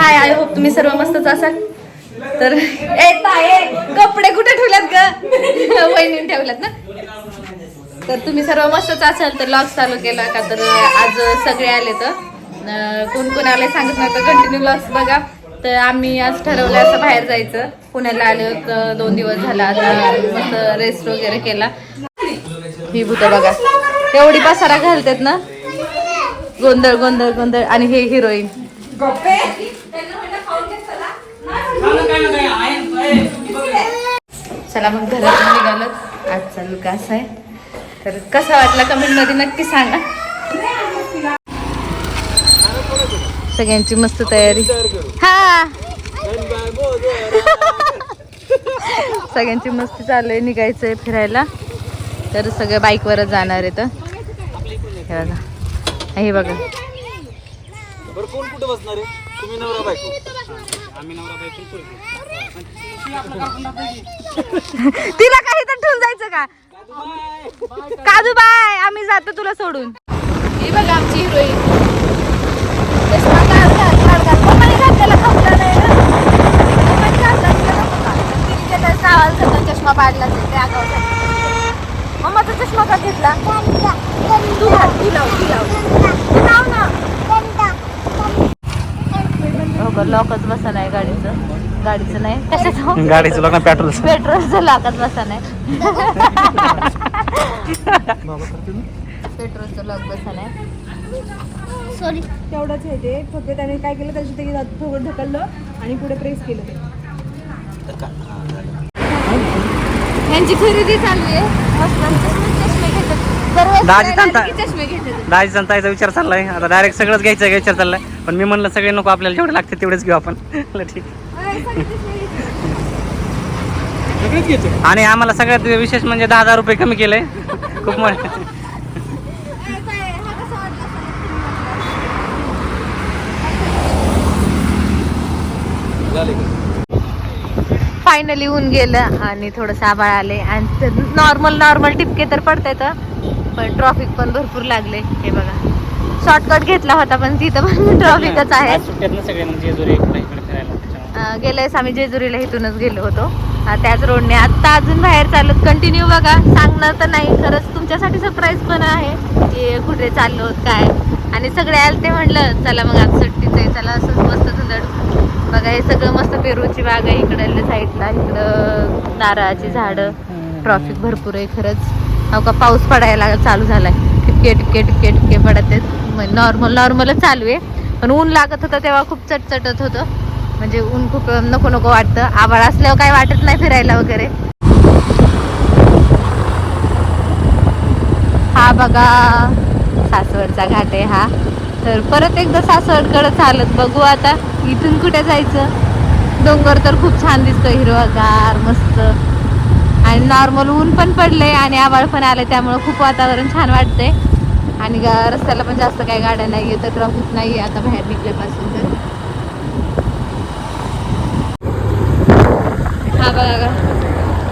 High I hope तुम्ही सर्व मस्तच असाल. तर ए ताये कपडे कुठे ठेवल्यात ग? वहिनी ठेवल्यात ना? तर तुम्ही सर्व मस्तच असाल तर लॉग चालू केला का तर आज सगळे आले तर. कोण कोण आले सांगत नव्हतं कंटिन्यू लॉग्स बघा. तर आम्ही आज ठरवलं असं बाहेर जायचं. पुण्याला आले होतं दोन दिवस झाला आता मस्त रेस्ट वगैरे केला. ही भूत बघा. एवढी पसारा घालतात ना? गोंधळ गोंधळ गोंधळ. आणि हे हिरोईन चला मग घरात निघालो. आजचा लुक असा आहे. तर कसा वाटला कमेंटमध्ये नक्की सांगा. सगळ्यांची मस्त तयारी. हा. सगळ्यांची मस्ती चालू आहे निघायचंय फिरायला. तर सगळं बाईकवरच जाणार आहे तर. हे बघा. हे बघा. बरं कोण कुठे बसणार आहे? तुम्ही नवरा बायको. आम्ही नवरा बायको तिला काही तर ठेवून जायचं का? काजू बाय आम्ही जातो तुला सोडून. ही बघा आमची हिरोईन चष्मा पाडला. मम्माचा चष्मा का घेतला? तू लाव तू लाव तू लाव ना हो लॉकच बसा नाही गाडीचं. गाडीचं नाही. कशाचं? गाडीचं लोकांना पेट्रोल पेट्रोलचं लाकच बसा नाही. पेट्रोलचं लॉक बसा नाही. सॉरी तेवढंच आहे ते. फक्त त्याने काय केलं त्याची ते थोडं ढकललं आणि पुढे प्रेस केलं. ते यांची खरेदी चालू आहे. आले सांगता- चष्मे संतायचा विचार चाललाय. आता डायरेक्ट सगळंच घ्यायचं आहे विचार चाललाय. पण मी म्हणलं सगळे नको आपल्याला जेवढे लागते तेवढेच घेऊ आपण. ठीक. आणि आम्हाला सगळ्यात विशेष म्हणजे दहा हजार रुपये कमी केलंय खूप मजा. फायनली ऊन गेलं आणि थोडंसं आबाळ आले. आणि नॉर्मल नॉर्मल टिपके तर पडतायत पण ट्रॉफिक पण भरपूर लागले. हे बघा. शॉर्टकट घेतला होता पण तिथं पण ट्रॉफिकच आहे. आज सुट्ट्यात ना सगळे जेजुरी इकडे इकडे फिरायला त्याच्यामुळे. अं, गेल्या वेळेस आम्ही जेजुरीला इथूनच गेलो होतो. त्याच रोडने आत्ता अजून बाहेर चालत कंटिन्यू बघा. सांगणं तर नाही. खरंच तुमच्यासाठी सरप्राईज पण आहे की कुठे चाललो काय. आणि सगळे आले ते म्हणलं चला मग आज सुट्टीच आहे. चला असंच मस्त धुंदड बघा हे सगळं मस्त पेरूची बाग आहे. इकडल्या साईडला इकडं नारळाची झाडं. ट्रॉफिक भरपूर आहे खरंच. हो का पाऊस पडायला चालू झालाय. टिपके टिपके टिपके टिपके पडत आहेत. नॉर्मल नॉर्मलच चालू आहे. पण ऊन लागत होतं तेव्हा खूप चटचटत होतं. म्हणजे ऊन खूप नको नको वाटतं. आभाळ असल्यावर काय वाटत नाही फिरायला वगैरे. हा बघा सासवडचा घाट आहे हा. तर परत एकदा सासवडकडे चालत बघू आता. इथून कुठे जायचं? डोंगर तर खूप छान दिसतं. हिरवागार मस्त. आणि नॉर्मल ऊन पण पडले आणि आभाळ पण आले त्यामुळं खूप वातावरण छान वाटतंय. आणि रस्त्याला पण जास्त काही गाड्या नाही तर ट्रॉफिक नाही आता बाहेर निघल्यापासून तर. हा बघा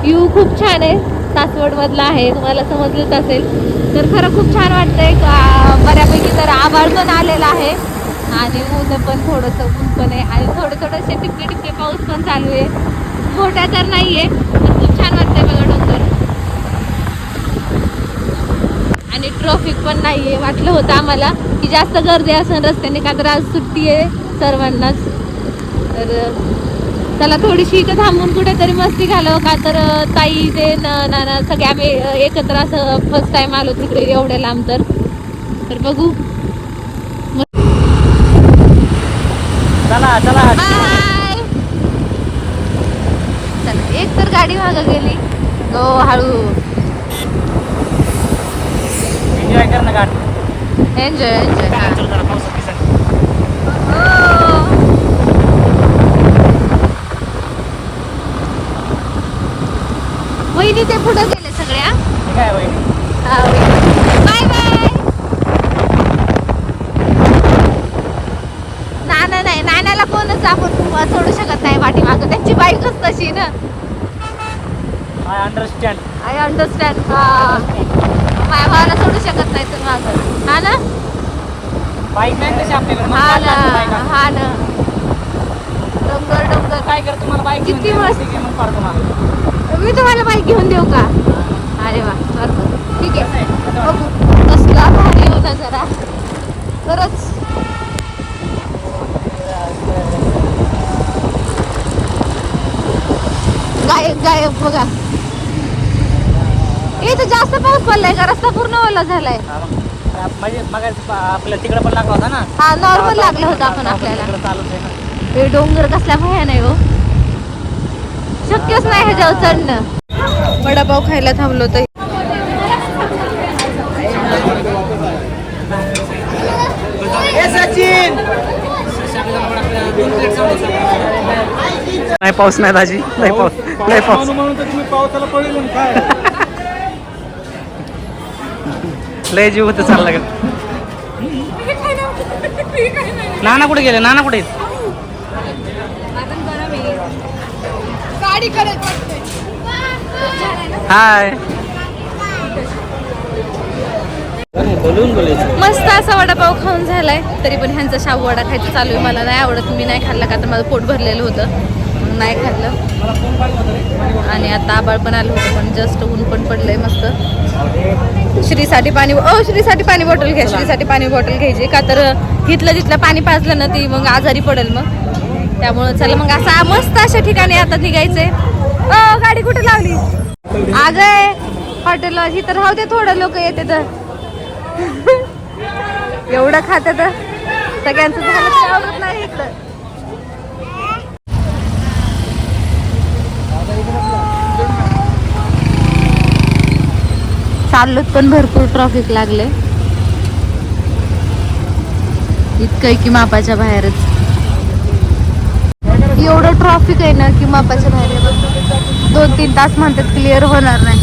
व्यू खूप छान आहे. सासवड मधला आहे. तुम्हाला समजलंच असेल. तर खरं खूप छान वाटतंय. का बऱ्यापैकी तर आभाळ पण आलेला आहे. आणि ऊन पण थोडंसं ऊन पण आहे. आणि थोडे थोडेसे टिपके टिपके पाऊस पण चालू आहे. मोठ्या तर नाही आहे खूप छान वाटतंय बघा डोंगर आणि ट्रॉफिक पण नाहीये वाटलं होतं आम्हाला. की जास्त गर्दी असेल रस्त्याने का तर आज सुट्टी आहे सर्वांनाच. तर त्याला थोडीशी इथं थांबून कुठेतरी मस्ती घालावं का तर ताई ते न- नाना सगळे आम्ही एकत्र असं फर्स्ट टाइम आलो तिकडे एवढ्या लांब तर बघू. चला चला. बाय चला एक तर गाडी मागं गेली. गो हळू. एन्जॉय कर ना गाठ. एन्जॉय एन्जॉय चल जरा पावसात दिसेल. वहिनी ते पुढे गेले सगळ्या हे? काय वहिनी? Bye bye. नाना नाही नानाला कोणच आपण सोडू शकत नाही पाठीमागं. त्यांची बाईकच तशी ना. आय अंडरस्टँड आय अंडरस्टँड भावाला सोडू शकत नाही तर मागं हा ना? बाईक नाही तशी आपल्याकडे हा ना बाईक हा ना काय कर तुम्हाला बाईक किती मस्त. मग फार तुम्हाला मी तुम्हाला बाईक घेऊन देऊ का? अरे वा बरोबर ठीक आहे. बघू. कसला भारी होता जरा. खरंच. गायब गायब बघा. इथं जास्त पाऊस पडलाय का? रस्ता पूर्ण ओला झालाय. हा. म्हणजे मग आपल्या तिकडे पण लागला होता ना? हा नॉर्मल लागलं होतं आपण आपल्याला. चालूच आहे ना. हे डोंगर कसल्या भया नाही हो. शक्यच नाही ह्याच्यावर चढणं. वडापाव खायला थांबलो तर नाही पाऊस नाही दाजी नाही पाऊस नाही पाऊस म्हणून तर तुम्ही पावसाला पडेल काय? लय जीव होतं चालला का नाना कुठे गेले? नाना कुठे हाय मस्त असा वडापाव खाऊन झालाय. तरी पण ह्यांचा शाहू वडा खायचं चालू आहे. मला नाही आवडत मी नाही खाल्ला का तर माझं पोट भरलेलं होतं. नाही खाल्लं. आणि आता आबाळ पण आलं होतं पण जस्ट ऊन पण पडलंय मस्त. श्रीसाठी पाणी ओ श्रीसाठी पाणी बॉटल घ्या श्रीसाठी पाणी बॉटल घ्यायची. का तर तिथलं तिथलं पाणी पाजलं ना ती मग आजारी पडेल मग. त्यामुळं चला मग असा मस्त अशा ठिकाणी आता निघायचंय. अ गाडी कुठे लावली? आगय हॉटेल इथं राहू दे थोडं लोक येते तर. एवढं खाते तर. सगळ्यांचं झालं तर आवडत नाही इथं. चाललोत पण भरपूर ट्रॉफिक लागले इतकं की मापाच्या बाहेरच. एवढं ट्रॉफिक आहे ना की मापाच्या बाहेर दोन तीन तास म्हणतात क्लिअर होणार नाही.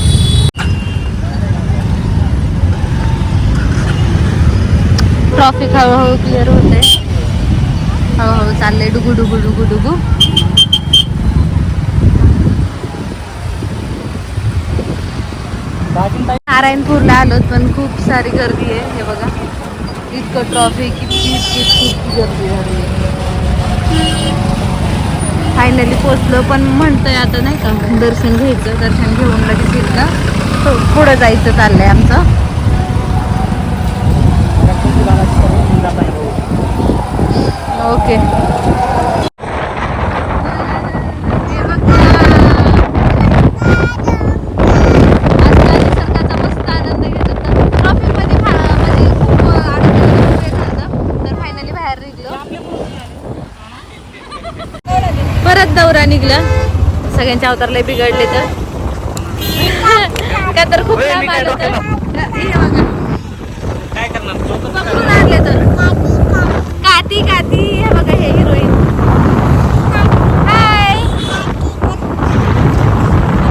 ट्रॉफिक हळूहळू क्लिअर होते हळूहळू चाललंय डुगू डुगू डुगू डुगू. नारायणपूरला आलोत पण खूप सारी गर्दी आहे. हे बघा. इतकं ट्रॉफिक किती इतकी खूप गर्दी झाली. फायनली पोचलो पण म्हणतोय आता नाही का दर्शन घ्यायचं दर्शन घेऊन लगेच इथनं पुढं जायचं चाललंय आमचं. ओके हे बघा. आज निसर्गाचा मस्त आनंद घेत होता. ट्रॉफिकमध्ये खा- म्हणजे खूप अडचण वगैरे झालं. तर फायनली बाहेर निघलो परत दौरा निघला सगळ्यांच्या अवतारला बिघडले तर. का तर खूप होय, लांब मी काय आलं तर डोक्याला- हे बघा, काय करणार झोपच पकडून आणले तर काती काती हे बघा हे हिरोईन हाय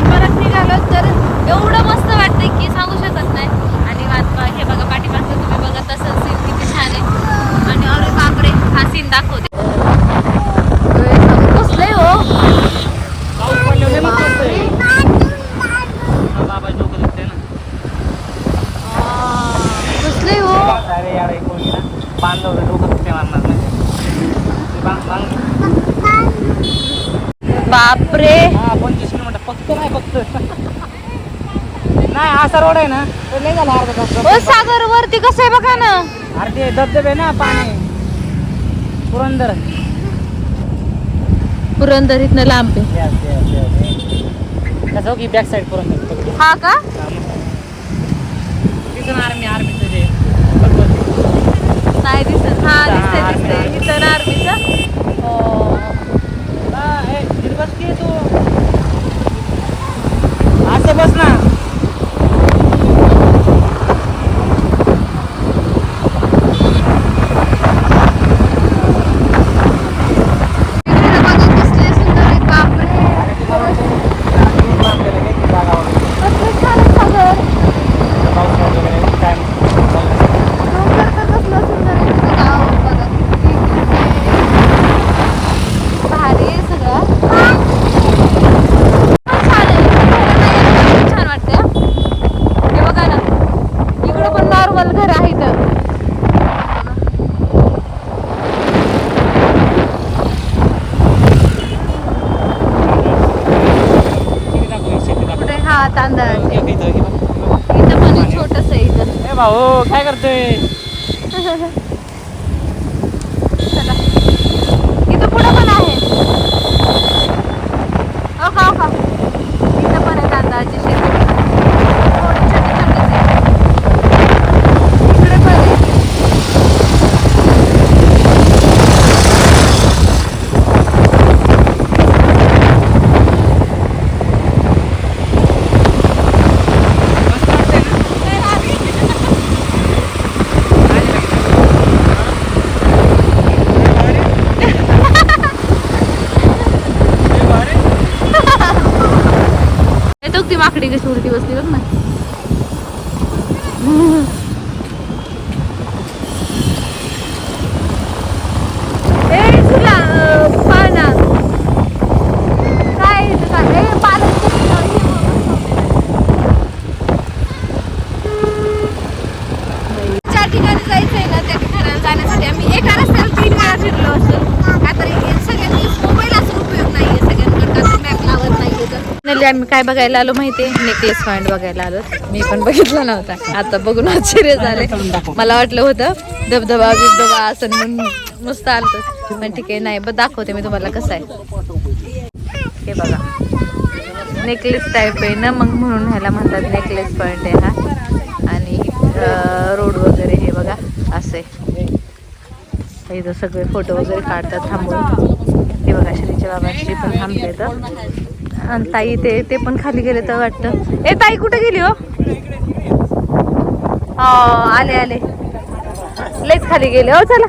परत निघालो तर एवढं मस्त वाटतंय की सांगू शकत नाही आणि वाट हे बघा पाठीमागचं तुम्ही बघा तसं सीन किती छान आहे आणि अरे बापरे हा सीन दाखवते कसलंय हो पाऊस पडल्यावर मग बसतोय. बाबा डोकं दुखतंय ना. कसलंय हो. अरे यार एक मुलगी ना. बांधलं होतं डोकं दुखते मारणार ते बांध बांध. बापरे. हा पंचवीस किलोमीटर. फक्त नाही फक्त. नाही असा रोड आहे ना. तर नाही झाला अर्धा तास. सागर वरती कसं आहे बघा ना. अरे ते धबधबे ना पाणी. पुरंदर. पुरंदर इथनं लांब आहे. कसं की बॅक साईड पुरंदर? हा का? तिथून आर्मी आर्मीचं भगवती. नाही दिसत. हा दिसतंय आर्मी. इथं आर्मीचं हा, ए, इथे बस की तू? असं बस ना इकडे बघा कसले सुंदर आहे बापरे कसलं छान आहे सागर डोंगर तर कसलं सुंदर आहे तुझं गाव बघा तांदळाचे इथं- इथं- इथं. इथं पण छोटस आहे इथं ए भाऊ काय करतोय चला. इथं पुढं पण आहे. हो ओका ओका हो का इथं पण आहे तांदळाची शेती थोडी छोटी छोटीच आहे इकडे पण आहे येतो ती माकडी कशी उलटी बसली बघ ना ए तुला अं, पाना काय इथं काय ए पालक चार ठिकाणी जायचंय ना त्या ठिकाणाला जाण्यासाठी आम्ही एका रस्त्याला तीन वेळा फिरलो असतो का तर हे सगळ्यांनी मोबाईल असून उपयोग नाहीये सगळ्यांकडे का मॅप लावत नाहीये तर नली आम्ही काय बघायला आलो माहितीये नेकलेस पॉइंट बघायला आलो. मी पण बघितला नव्हता. आता बघून आश्चर्य झाले. मला वाटलं होतं धबधबा बिबधबा असं म्हणून नुसतं आलतो. पण ठीक आहे नाही बघ दाखवते मी तुम्हाला कसं आहे. हे बघा. नेकलेस टाईप आहे ना मग म्हणून ह्याला म्हणतात नेकलेस पॉइंट आहे हा. आणि रोड वगैरे हे बघा असे. इथं सगळे फोटो वगैरे काढतात थांबून. हे बघा श्रीच्या बाबांची पण थांबते तर. आणि ताई ते ते पण खाली गेले तर वाटतं. ए ताई कुठे गेली हो? आले आले. लयच खाली गेले. हो चला.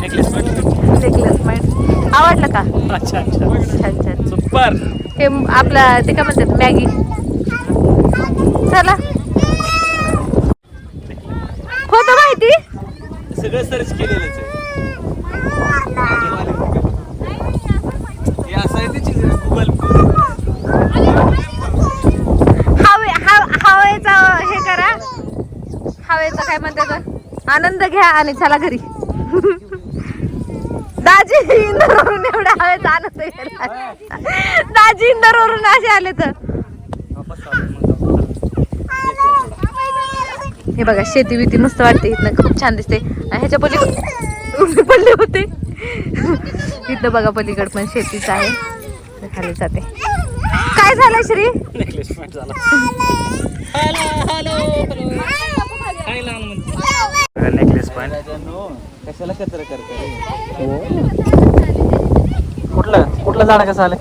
नेकलेस पॉइंट आवडलं का? अच्छा अच्छा. छान छान सुपर. हे म- आपला ते काय म्हणतात मॅगी. चला. होतं माहिती? सगळं सर्च केलेलंच आहे हे असं आहे त्याची गुगल हवे हव- हवेचा हे करा काय म्हणतात आनंद घ्या आणि चला घरी. दाजी इंदोरवरून एवढ्या हवेचा आनंद घ्यायला दाजी इंदोरवरून असे आले तर. हे बघा शेती बिती मस्त वाटते इथनं. खूप छान दिसते. आणि ह्याच्या पलीकडे पडले होते. इथं बघा पलीकड पण शेतीच आहे. खाली जाते. काय झालं श्री? कशाला कचरा करता कुठलं? कुठलं झाड कसं आलं?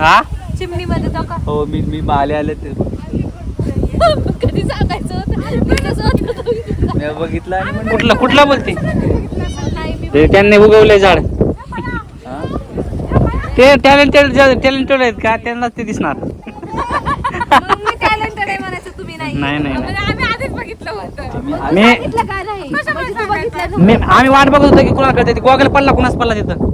हा? चिमणीमध्ये तो का? हो मी मी बाले आले ते कधी सांगायचं बघितलं आणि म्हणलं, कुठलं कुठलं बोलते? नाही मी ते त्यांनी उगवलंय झाड. हा? ते टॅलेंटेड टॅलेंटेड आहेत का? त्यांनाच ते दिसणार. मग मी टॅलेंटेड आहे म्हणायचं तुम्ही नाही. नाही, म्हणजे आम्ही आधीच बघितलं होतं आम्ही मी बघितलं का नाही? म्हणजे तू बघितलं मी आम्ही वाट बघत होतो की कुणाला कळते गोगल पडला कुणाच पडला तिथं?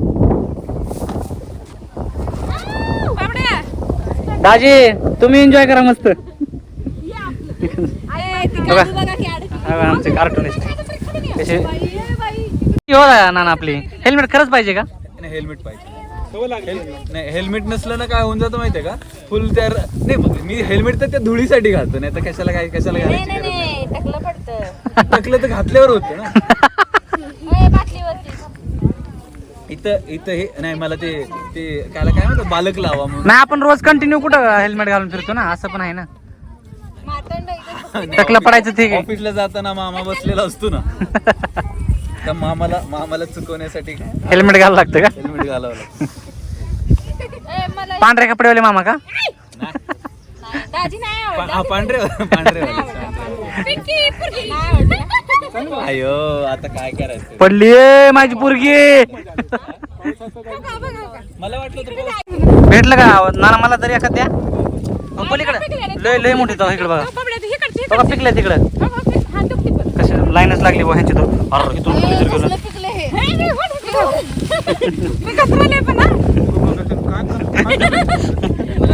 दाजी तुम्ही एन्जॉय करा मस्त. बघा. बघा की अडकली. हा, आमचे कार्टूनिस्ट कसे बाई, ए बाई. हो नाना आपली. हेल्मेट खरंच पाहिजे का? नाही हेल्मेट पाहिजे. हेल- नाही हेल्मेट नसलं ना काय होऊन जातं माहितीये का? फुल त्या नाही मग मी हेल्मेट तर त्या धुळीसाठी घालतो नाही तर कशाला काय कशाला नाही घालायची नाही गरज? नाही. टाकलं पडतं. टाकलं तर घातल्यावर होतं ना. ए, बाटलीवरती. इथं इथं हे नाही मला ते ते कायला काय म्हणतात बालक लावा म्हणून. नाही आपण रोज कंटिन्यू कुठं हेल्मेट घालून फिरतो ना? असं पण आहे ना. मातंड इथं टाकलं पडायचं ठीक आहे. ऑफिसला जाताना मामा बसलेला असतो ना. त्या मामाला मामाला चुकवण्यासाठी हेल्मेट घालावं लागतं का? हेल्मेट घालावं लागतं. ए, मला पांढरे कपडेवाले मामा का? दाजी नाही आवडत. पा- हा, पांढरे पांढरे आवडत. अयो आता काय करायचं? पडली माझी पोरगी. मला वाटलं भेटलं का? नाना मला तरी एखाद द्या. पलीकडे लय लय मोठी तो इकडे बघा. बघा पिकले तिकडं. कशी लाईनच लागली बुवा ह्यांची तर. अरे इथून कुठे गेलं? हे.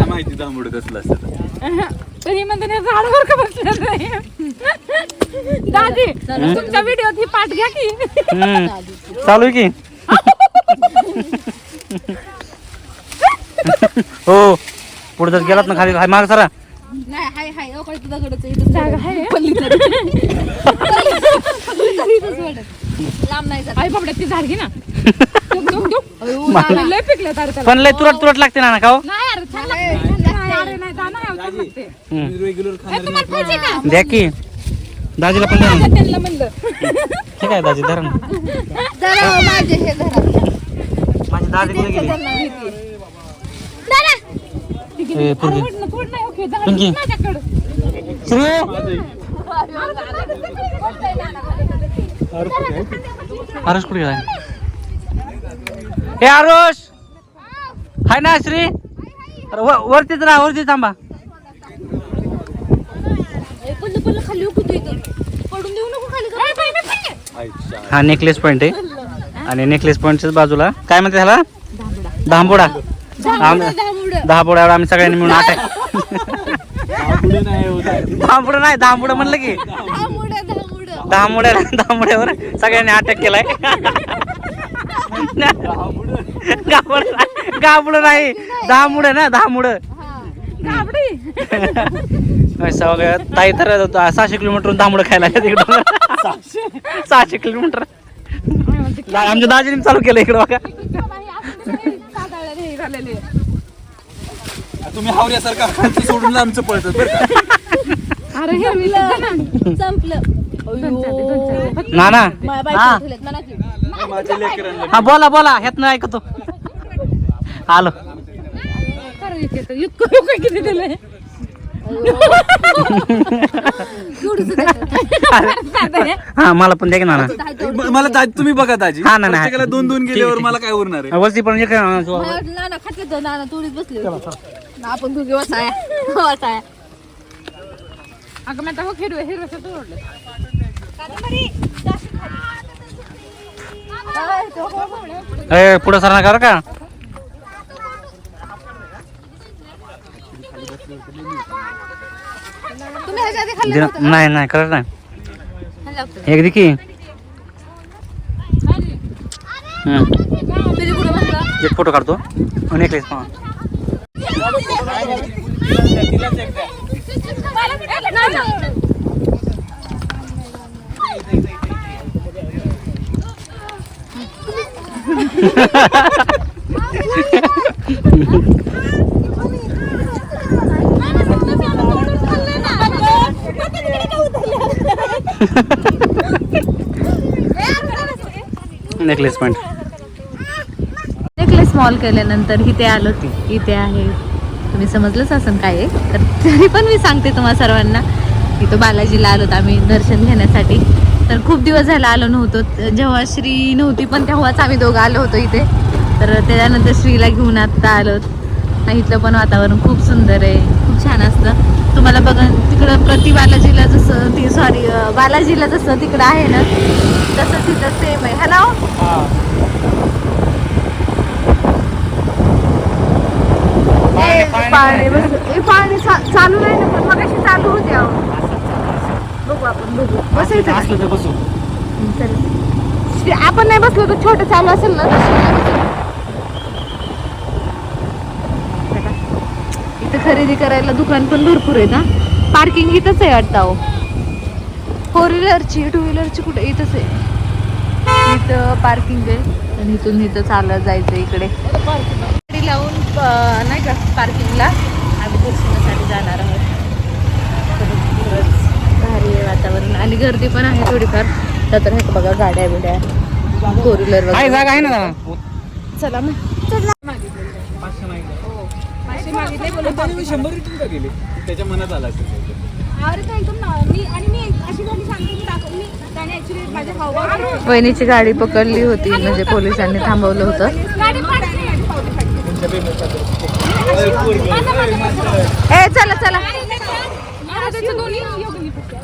माहिती तांबूड कसलं असतं. दादी तुमच्या व्हिडिओत ही पाठ घ्या की. चालू आहे की? हो. पुढे जर गेलात ना खाली हाय माग सरा नाही हाय हाय. तुझा गडच इथं जागा इथंच वाटत. लांब नाही जात. आई बाबड्या ती झाड घे ना. अयो, नाना. लय पिकलं पण लय तुरट तुरट लागते ना का हो? नाही अरे छान आहे, लागतं. छान लागते. नाही, अरे नाही दाना आहे, छान लागते. हम्म. रेग्युलर तुम्हाला का? द्या की. दाजीला पण द्या ना. त्यांना म्हणलं. ठीक आहे दाजी धरा ना. जरा माझे हे धरा. माझी दाजी कुठे गेली? त्यांना भीती. ए, पोरगी. थोडं थोडं नाही ओके झाड पिंकी. माझ्याकडं. श्री! आरुष कुठे गेलाय हे आरुष! हाय ना श्री. अरे व- वरतीच राहा वरतीच थांबा ए, पल्ली पल्ली खाली उकू तू इथं. पडून देऊ नको खाली अच्छा. हा नेकलेस पॉइंट आहे. आणि नेकलेस पॉइंटच्याच बाजूला. काय म्हणते ह्याला? पोळ्या एवढा आम्ही सगळ्यांनी मिळून आठ पुढे नाही दांबुडं म्हणलं की. धामुडं, धामुडं. दहा मुड्यावर सगळ्यांनी अटॅक केलाय. गाबड नाही दहा मुड ना दहा ताई तर सहाशे किलोमीटर दहा मुड खायला तिकडं. सहाशे? किलोमीटर. आमच्या दाजीने चालू केलं इकडं बघा. तुम्ही हावऱ्यासारखा सोडून आमचं पळतात बरं का? अरे हे मी संपलं. अयो. ना ना हा. हा बोला बोला. ह्यात नाही ऐकतो. आलो. इतकं किती देतात. हा मला पण द्या की नाना. म- मला दाजी तुम्ही बघा दाजी हा, ना, ना. प्रत्येकाला दोन दोन गेल्यावर. मला काय उरणार आहे वरती पण एक नाना तर नाना थोडीच बसली होती. ना आपण दोघे वसाया वसाया अगं मी आता हो हिरवे हिरवे तोडले हो, हो, हो. पुढं का तुम्ही ह्याच्या आधी खाल्लं दिना- नाही नाही करत नाही. एक बसला? एक फोटो काढतो. नेकलेस हा नेकलेस पॉइंट नेकलेस मॉल केल्यानंतर इथे आलो इथे आहे. तुम्ही समजलंच असं काय आहे? तर तरी पण मी सांगते तुम्हा सर्वांना. इथं बालाजीला आलोत आम्ही दर्शन घेण्यासाठी. तर खूप दिवस झाला आलो नव्हतो. जेव्हा श्री नव्हती पण तेव्हाच आम्ही दोघं आलो होतो इथे. तर त्याच्यानंतर श्रीला घेऊन आत्ता आलो. इथलं पण वातावरण खूप सुंदर आहे. खूप छान असतं. तुम्हाला बघा तिकडं प्रति बालाजीला जसं ती सॉरी बालाजीला जसं तिकडं आहे ना तसं तिथं सेम आहे. हॅलो पाणी चालू नाही ना पण मग चालू होते. बघू आपण बघू. बसायचं बसू. आपण नाही बसलो तर छोटं चालू असेल ना तर श्री नाही बसेल. बघा. इथं खरेदी करायला दुकान पण भरपूर आहेत ना पार्किंग इथंच आहे वाटतं अहो. फोर व्हीलरची टू व्हीलरची कुठे इथंच आहे. इथं पार्किंग आहे आणि इथून इथं चालत जायचं इकडे. गाडी लावून नाही का पार्किंगला आम्ही दर्शनासाठी जाणार आहोत. भारी आहे वातावरण. आणि गर्दी पण आहे थोडीफार. तर हे बघा गाड्या बिड्या फोर व्हीलर आहे वगैरे. आहे? चला ना. आणि मी शंभर रिटर्न का गेले त्याच्या मनात आला असेल काहीतरी. अरे तो एकदम ना मी आणि मी अशी झाली सांगते मी दाखव मी त्याने ऍक्च्युली माझे हावभाव वहिनीची गाडी पकडली होती म्हणजे पोलिसांनी थांबवलं होतं. गाडी पाडली नाही, माझी पावती फाटली. ए चला चला. महाराजांचं दोन्ही योगिनी फक्त.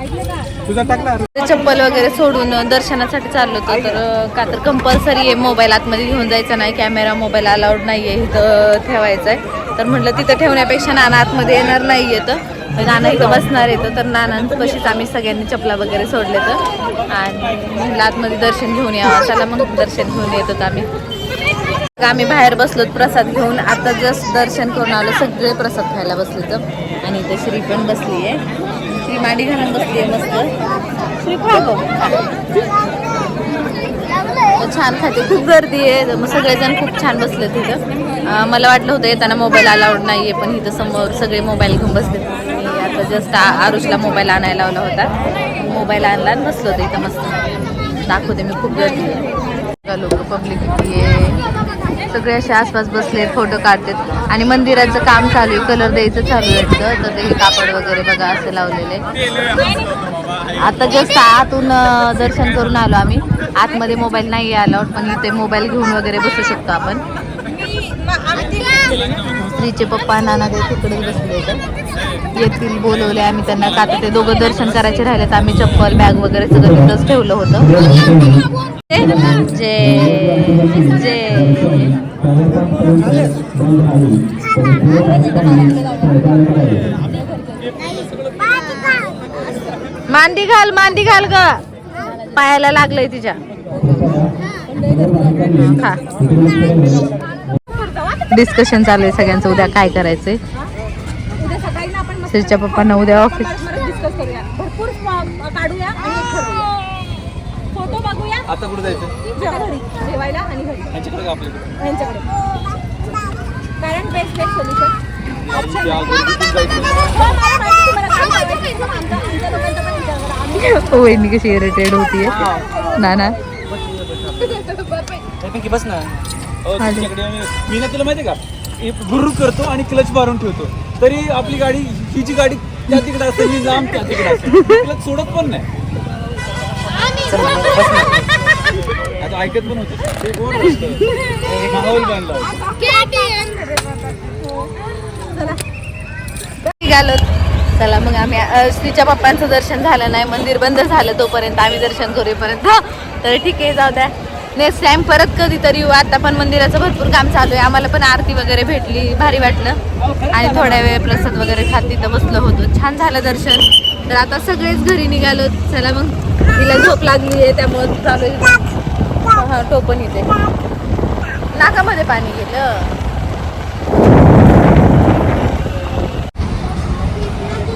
ऐकलं का? तुझा टाकला. चप्पल वगैरे सोडून दर्शनासाठी चाललो होतो तर अं, का तर कंपल्सरी आहे मोबाईल आतमध्ये घेऊन जायचा नाही कॅमेरा मोबाईल अलाउड नाही आहे इथं ठेवायचा आहे तर म्हटलं तिथं ठेवण्यापेक्षा नाना आतमध्ये येणार नाही येतं. नाना इथं बसणार येतं तर नानांपाशीच आम्ही सगळ्यांनी चपला वगैरे सोडले तर. आणि म्हटलं आतमध्ये दर्शन घेऊन यावं. त्याला मग दर्शन घेऊन येत आम्ही. आम्ही बाहेर बसलोत प्रसाद घेऊन. आता जस्ट दर्शन करून आलो. सगळे प्रसाद खायला बसले तर. आणि इथे श्री पण बसली आहे श्री मांडी घालून बसली आहे मस्त श्री खा. छान खाते. खूप गर्दी आहे. मग सगळेजण खूप छान बसले तिथं मला वाटलं होतं येताना मोबाईल अलाउड नाही आहे पण इथं समोर सगळे मोबाईल घेऊन बसले आता जस्ट आरुषला मोबाईल आणायला लावला होता. मोबाईल आणला आणि बसलो होतं इथं मस्त. दाखवते मी खूप गर्दी आहे. लोक पब्लिक आहे. सगळे असे आसपास बसले फोटो काढतात. आणि मंदिराचं काम चालू आहे. कलर द्यायचं चालू आहे तर ते कापड वगैरे बघा असे लावलेले आता जस्ट आतून दर्शन करून आलो आम्ही आतमध्ये मोबाईल नाही अलाउड पण इथे मोबाईल घेऊन वगैरे बसू शकतो आपण स्त्रीचे पप्पा नाना ते तिकडे बसले तर येतील बोलवले आम्ही त्यांना का ते दोघं दर्शन करायचे राहिले तर आम्ही चप्पल बॅग वगैरे सगळं तिथंच ठेवलं होतं जे जे मांदी घाल मांदी घाल ग. पायाला लागलंय तिच्या. खा. डिस्कशन चालू आहे सगळ्यांचं. उद्या काय करायचंय? उद्या सकाळी ना आपण मस्त श्रीच्या पप्पांना उद्या ऑफिस आता कुठे जायचं? कारण बेस्ट बेस्ट सोल्युशन वहिनी कशी इरिटेड होतीये ना ना बस ना. मी- ना तुला माहिती का? गुरु करतो आणि क्लच मारून ठेवतो. तरी आपली गाडी ही जी गाडी त्या तिकडे असते मी जाम त्या तिकडे असते क्लच सोडत पण नाही. आता ऐकत पण होते. ते. माहोल बांधला निघालो. चला मग आम्ही श्रीच्या पप्पांचं दर्शन झालं नाही. मंदिर बंद झालं तोपर्यंत आम्ही दर्शन करूपर्यंत तर ठीक आहे जाऊ द्या. नेक्स्ट टाइम परत कधीतरी येऊ. आता पण मंदिराचं भरपूर काम चालू आहे. आम्हाला पण आरती वगैरे भेटली. भारी वाटलं. आणि थोड्या वेळ प्रसाद वगैरे खात तिथं बसलो होतो. छान झालं दर्शन. तर आता सगळेच घरी निघालो. चला मग. तिला झोप लागली आहे त्यामुळं चालू टोपण इथे. नाकामध्ये पाणी गेलं.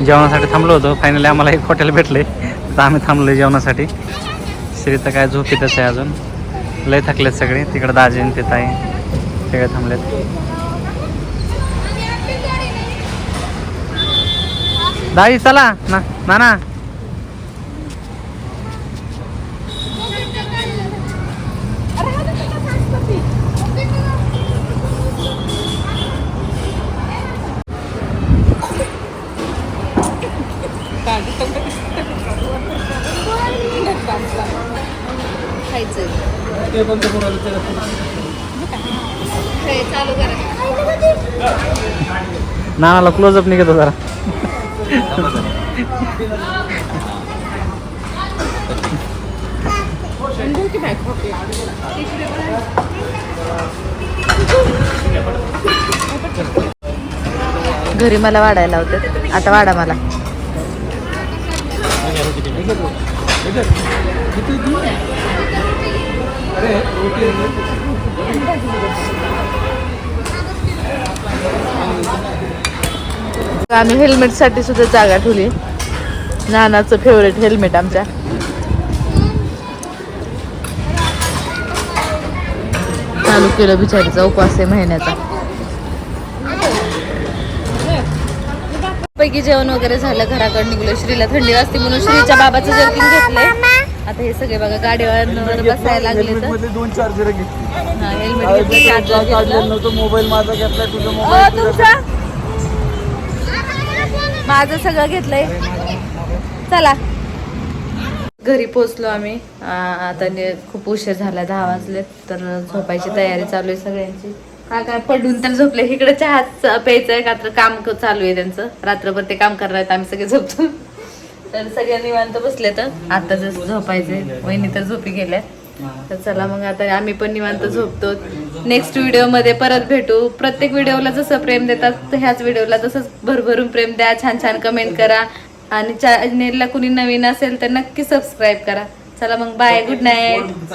जेवणासाठी थांबलो होतो. फायनली आम्हाला एक हॉटेल भेटले. तर आम्ही थांबलो जेवणासाठी. श्री तर काय झोपेतच आहे अजून. लय थकलेत सगळे. तिकडे दाजीन ते ताई सगळे थांबलेत. दाई चला. ना ना खायचं ते पण समोर आलं तर चालू करा नानाला क्लोजअप निघतो जरा. घरी मला वाढायला होते. आता वाढा मला. आम्ही हेल्मेटसाठी सुद्धा जागा ठेवली. नानाचं फेवरेट हेल्मेट आमच्या. चालू केलं बिचारीचा उपवास आहे महिन्याचा. पैकी जेवण वगैरे झालं घराकडे निघलो. श्रीला थंडी वाजते म्हणून श्रीच्या बाबाचं जर्किंग घेतलंय. आता हे सगळे बघा गाडीवर बसायला लागले तर. मध्ये दोन चार्जर घेतली. मोबाईल माझा घेतलाय तुझा अ, मोबाईल तुमचा? माझं सगळं घेतलंय. चला. घरी पोचलो आम्ही. आता खूप उशीर झाला दहा वाजले तर झोपायची तयारी चालू आहे सगळ्यांची. काय काय पडून तर झोपले. इकडे चहा प्यायचंय का तर काम चालू आहे त्यांचं. रात्रभर ते काम करणार आहेत आम्ही सगळे झोपतो. तर सगळ्या निवांत बसले तर. आता जसं झोपायचे वहिनी तर झोपी गेल्या. तर चला मग आता आम्ही पण निवांत झोपतो. नेक्स्ट व्हिडिओमध्ये परत भेटू. प्रत्येक व्हिडिओला जसं प्रेम देतात तर ह्याच व्हिडिओला तसंच भरभरून प्रेम द्या. छान छान कमेंट करा. आणि चॅनेलला कुणी नवीन असेल तर नक्की सबस्क्राईब करा. चला मग बाय गुड नाईट